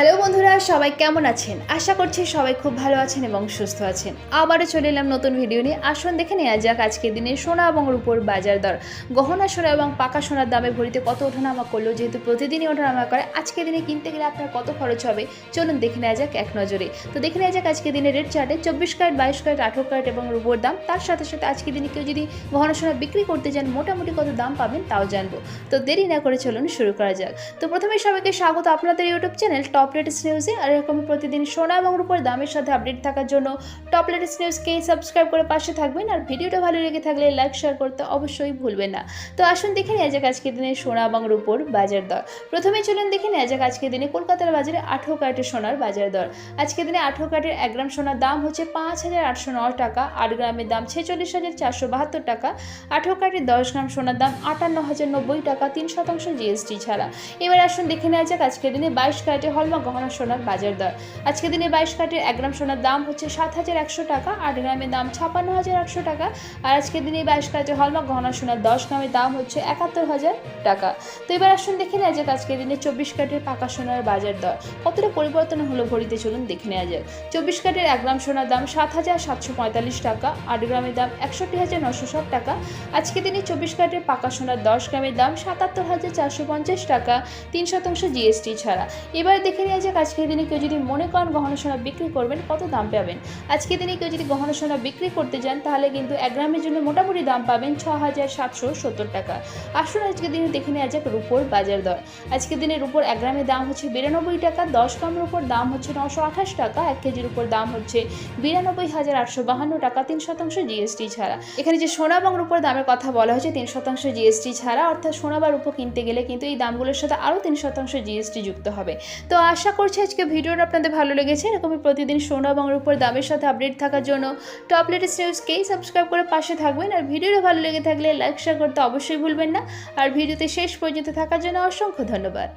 Hello বন্ধুরা, সবাই কেমন আছেন? আশা করছি সবাই খুব ভালো আছেন এবং সুস্থ আছেন। আবারও চলে এলাম নতুন ভিডিও নিয়ে। আসুন দেখে নেওয়া যাক আজকের দিনে সোনা এবং রূপোর বাজার দর। গহনা সোনা এবং পাকা সোনার দামে ভরিতে কত ওঠানামা করল, যেহেতু প্রতিদিনই ওঠানামা করে, আজকের দিনে কিনতে গেলে আপনার কত খরচ হবে? চলুন দেখে নেওয়া যাক এক নজরে। তো দেখে নেওয়া যাক আজকের দিনে রেট চার্টে চব্বিশ ক্যারেট, বাইশ ক্যারেট, আঠেরো ক্যারেট এবং রূপোর দাম। তার সাথে সাথে আজকের দিনে কেউ যদি গহনা সোনা বিক্রি করতে যান মোটামুটি কত দাম পাবেন তাও জানব। তো দেরি না করে চলুন শুরু করা যাক। তো প্রথমে সবাইকে স্বাগত আপনাদের ইউটিউব চ্যানেল টপ লেটেস্ট নিউজে আর এরকম প্রতিদিন সোনা এবং রূপোর দামের সাথে আপডেট থাকার জন্য টপ লেটেস্ট নিউজকে সাবস্ক্রাইব করে পাশে থাকবেন আর ভিডিওটা ভালো লেগে থাকলে লাইক শেয়ার করতে অবশ্যই ভুলবেন না। তো আসুন দেখে নেওয়া যাক আজকের দিনে সোনা এবং রূপোর বাজার দর। প্রথমে চলুন দেখে নেওয়া যাক আজকের দিনে কলকাতার বাজারে আঠেরো ক্যারেটের সোনার বাজার দর। আজকের দিনে আঠেরো ক্যারেটের এক গ্রাম সোনার দাম হচ্ছে পাঁচ হাজার আটশো ন টাকা, আট গ্রামের দাম ছেচল্লিশ হাজার চারশো বাহাত্তর টাকা, আঠেরো ক্যারেটের দশ গ্রাম সোনার দাম আটান্ন হাজার নব্বই টাকা, তিন শতাংশ জিএসটি ছাড়া। এবার আসুন দেখে নেওয়া যাক আজকের দিনে বাইশ ক্যারেটের হলমা গহনা সোনার বাজার দর। আজকের দিনে বাইশ ক্যারেটের এক গ্রাম সোনার দাম হচ্ছে সাত হাজার একশো টাকা, আট গ্রামের দাম ছাপান্ন হাজার একশো টাকা। আর আজকের দিনে বাইশ ক্যারেটের হলমা গহনা সোনার দশ গ্রামের দাম হচ্ছে একাত্তর হাজার টাকা। তো এবার আসুন দেখে নেওয়া যাক আজকের দিনে চব্বিশ ক্যারেটের পাকা সোনার বাজার দর। কতটা পরিবর্তন হলো ভরিতে চলুন দেখে নেওয়া যাক। চব্বিশ ক্যারেটের এক গ্রাম সোনার দাম সাত হাজার সাতশো পঁয়তাল্লিশ টাকা, আট গ্রামের দাম একষট্টি হাজার নশো ষাট টাকা। আজকে দিনে চব্বিশ ক্যারেটের পাকা সোনার দশ গ্রামের দাম সাতাত্তর হাজার চারশো পঞ্চাশ টাকা, তিন শতাংশ জিএসটি ছাড়া। এবার দেখে নেওয়া যাক আজকের দিনে কেউ যদি মনে করেন গহনা সোনা বিক্রি করবেন, কত দাম পাবেন? আজকে দিনে কেউ যদি গহনা সোনা বিক্রি করতে যান, তাহলে কিন্তু এক গ্রামের জন্য মোটামুটি দাম পাবেন ছ হাজার সাতশো সত্তর টাকা। আসুন আজকের দিনে দেখে নেওয়া যাক রুপোর বাজার দর। আজকের দিনে রুপোর এক গ্রামের দাম হচ্ছে বিরানব্বই টাকা, দশ গ্রামের উপর দাম হচ্ছে নশো আঠাশ টাকা, এক কেজির উপর দাম হচ্ছে বিরানব্বই হাজার আটশো বাহান্ন টাকা, তিন শতাংশ জিএসটি ছাড়া। এখানে যে সোনা এবং রুপোর দামের কথা বলা হয়েছে, তিন শতাংশ জিএসটি ছাড়া, অর্থাৎ সোনা বা রূপো কিনতে গেলে কিন্তু এই দামগুলোর সাথে আরও তিন শতাংশ জিএসটি যুক্ত হবে। তো আশা করছি আজকে ভিডিওটা আপনাদের ভালো লেগেছে। এরকমই প্রতিদিন সোনা এবং রূপর দামের সাথে আপডেট থাকার জন্য টপ লেটেস্ট নিউজকেই সাবস্ক্রাইব করে পাশে থাকবেন। আর ভিডিওটা ভালো লেগে থাকলে লাইক শেয়ার করতে অবশ্যই ভুলবেন না। আর ভিডিওতে শেষ পর্যন্ত থাকার জন্য অসংখ্য ধন্যবাদ।